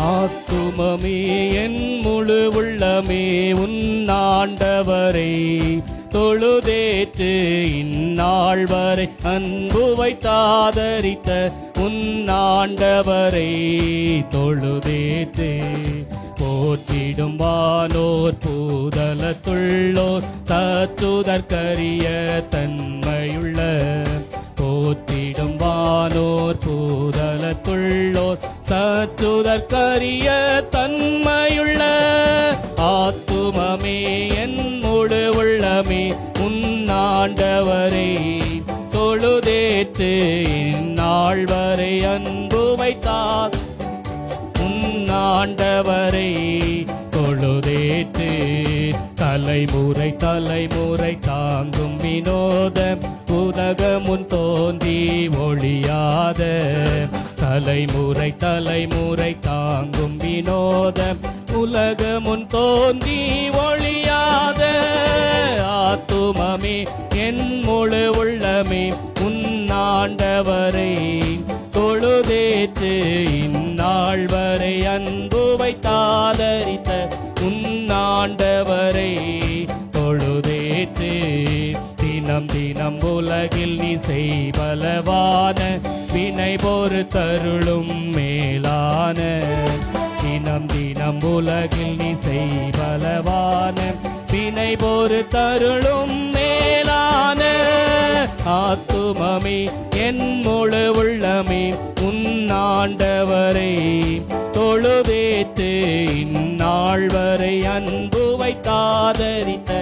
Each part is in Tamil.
ஆத்துமமே என் முழு உள்ளமே உன் தொழுதேற்று இந்நாள் வரை அன்பு வைத்தாதரித்த உன் தொழுதேற்று போற்றிடும் வானோர் பூதலத்துள்ளோர் சத்துதற்கரிய தன்மையுள்ள. போற்றிடும் வானோர் பூதலத்துள்ள சற்றுதற்கரிய தன்மையுள்ள ஆத்துமமே என் முழு உள்ளமே உன்னாண்டவரே தொழுதேத்து இந்நாள் வரை அன்பு வைத்தார். உன்னாண்டவரே தொழுதேத்து தலைமுறை தலைமுறை தாங்கும் வினோதம். உலகமுன் தோன்றி ஒழியாத தலைமுறை தலைமுறை தாங்கும் வினோதம். உலக முன் தோன்றி ஒழியாத ஆத்துமமே என் முழு உள்ளமே உன்னாண்டவரை தொழுதேற்று இந்நாள் வரை அன்பு வைத்தாதரித்த உன்னாண்டவர் தினம் தினம் உலகில் நீ செய்வலவான வினை போரு தருளும் மேலான. தினம் தினம் உலகில் நீ செய்வலவான வினை போரு தருளும் மேலான. ஆத்துமமே என் முழு உள்ளமே உன்னாண்டவரை தொழுதேற்று இந்நாள் வரை அன்பு வைத்தாதரித்த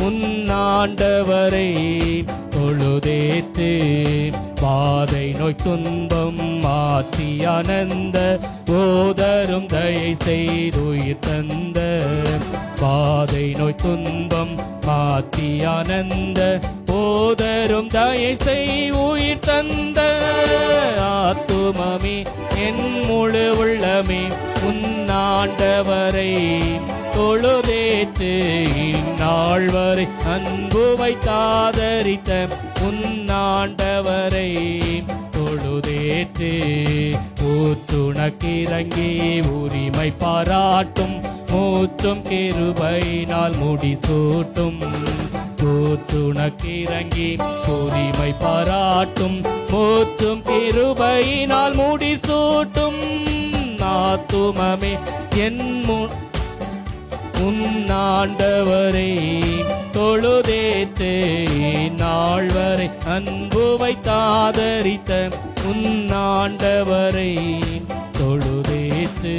உன்னாண்டவரை தொழுதேற்று பாதை நோய் துன்பம் மாற்றி அனந்த ஓதரும் தயை செய்துயிர் தந்த. பாதை நோய் துன்பம் மாற்றி ஆனந்த போதரும் தயை செய் உயிர் தந்த ஆத்துமமே என் முழு உள்ளமே உன்னாண்டவரை தொழுதேற்று இந்நாள் வரை அன்பு வைத்தாதரித்த உன்னாண்டவரை தொழுதேற்று ஊற்றுணக்கிறங்கி உரிமை பாராட்டும் மூத்தும் கிருபையினால் முடிசூட்டும். கூத்துணக்கிறங்கி பொறிமை பாராட்டும் மூச்சும் கிருபையினால் முடிசூட்டும். நாத்துமமே என் மு உன்னாண்டவரை தொழுதேற்று நாள் வரை அன்பு வைத்தாதரித்த உன்னாண்டவரை தொழுதேத்து